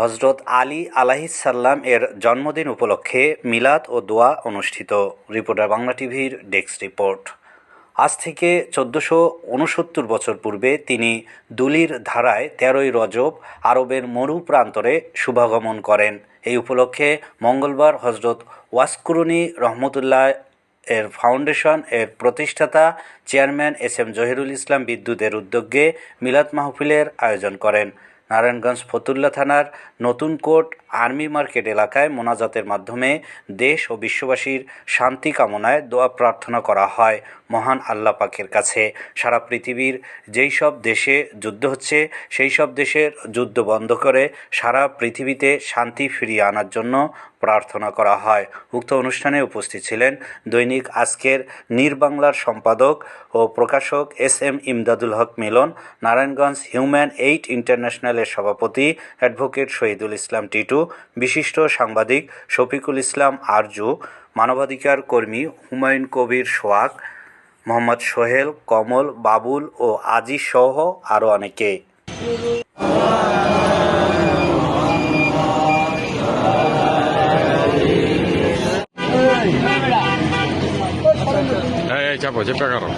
হজরত আলী আলাহিসাল্লাম এর জন্মদিন উপলক্ষে মিলাদ ও দোয়া অনুষ্ঠিত। রিপোর্টার বাংলা টিভির ডেস্ক রিপোর্ট। আজ থেকে চোদ্দোশো উনসত্তর বছর পূর্বে তিনি দুলির ধারায় তেরোই রজব আরবের মরু প্রান্তরে শুভাগমন করেন। এই উপলক্ষে মঙ্গলবার হজরত ওয়াসকুরুনি রহমতুল্লাহ এর ফাউন্ডেশন এর প্রতিষ্ঠাতা chairman S M Jahirul Islam বিদ্যুতের উদ্যোগে মিলাদ মাহফিলের আয়োজন করেন। নারায়ণগঞ্জ ফতুল্লা থানার নতুন কোট আর্মি মার্কেট এলাকায় মোনাজাতের মাধ্যমে দেশ ও বিশ্ববাসীর শান্তি কামনায় দোয়া প্রার্থনা করা হয় মহান আল্লাহ পাকের কাছে। সারা পৃথিবীর যেই সব দেশে যুদ্ধ হচ্ছে, সেই সব দেশের যুদ্ধ বন্ধ করে সারা পৃথিবীতে শান্তি ফিরিয়ে আনার জন্য প্রার্থনা করা হয়। উক্ত অনুষ্ঠানে উপস্থিত ছিলেন দৈনিক আজকের নির্বাংলার সম্পাদক ও প্রকাশক S M Imdadul Haque Milon, Narayanganj human aid ইন্টারন্যাশনালের সভাপতি অ্যাডভোকেট শহীদুল ইসলাম টিটু বিশিষ্ট সাংবাদিক শফিকুল ইসলাম আরজু, মানবাধিকার কর্মী হুমায়ুন কবির সোয়াক মোহাম্মদ সোহেল, কমল, বাবুল ও আজিজ সহ আরও অনেকে। চাপো চেপে কারও।